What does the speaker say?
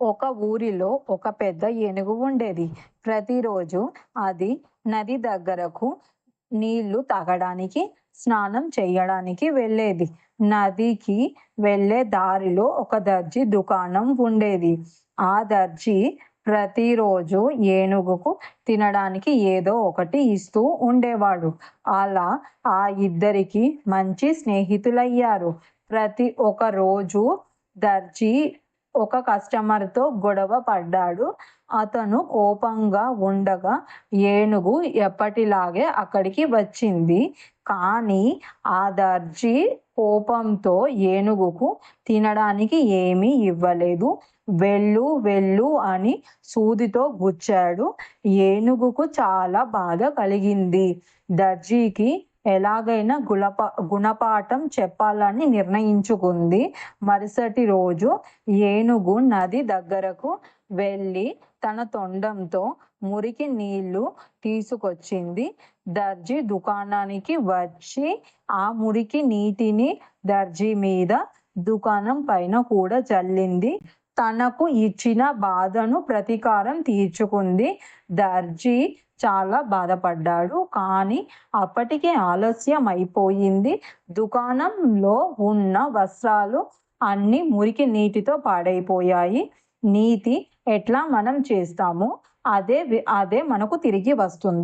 ఒక ఊరిలో ఒక పెద్ద ఏనుగు ఉండేది. ప్రతిరోజు అది నది దగ్గరకు నీళ్ళు తాగడానికి స్నానం చేయడానికి వెళ్ళేది. నదికి వెళ్ళే దారిలో ఒక దర్జీ దుకాణం ఉండేది. ఆ దర్జీ ప్రతిరోజు ఏనుగుకు తినడానికి ఏదో ఒకటి ఇస్తూ ఉండేవాడు. అలా ఆ ఇద్దరికి మంచి స్నేహితులయ్యారు. ప్రతి ఒక రోజు దర్జీ ఒక కస్టమర్తో గొడవ పడ్డాడు. అతను కోపంగా ఉండగా ఏనుగు ఎప్పటిలాగే అక్కడికి వచ్చింది. కానీ ఆ దర్జీ కోపంతో ఏనుగుకు తినడానికి ఏమీ ఇవ్వలేదు. వెళ్ళు వెళ్ళు అని సూదితో గుచ్చాడు. ఏనుగుకు చాలా బాధ కలిగింది. దర్జీకి ఎలాగైనా గుణప గుణపాఠం చెప్పాలని నిర్ణయించుకుంది. మరుసటి రోజు ఏనుగు నది దగ్గరకు వెళ్ళి తన తొండంతో మురికి నీళ్ళు తీసుకొచ్చింది. దర్జీ దుకాణానికి వచ్చి ఆ మురికి నీటిని దర్జీ మీద దుకాణం పైన కూడా చల్లింది. తనకు ఇచ్చిన బాధను ప్రతీకారం తీర్చుకుంది. దర్జీ చాలా బాధపడ్డాడు. కానీ అప్పటికే ఆలస్యం అయిపోయింది. దుకాణంలో ఉన్న వస్త్రాలు అన్ని మురికి నీటితో పాడైపోయాయి. నీతి ఎట్లా మనం చేస్తామో? అదే అదే మనకు తిరిగి వస్తుంది.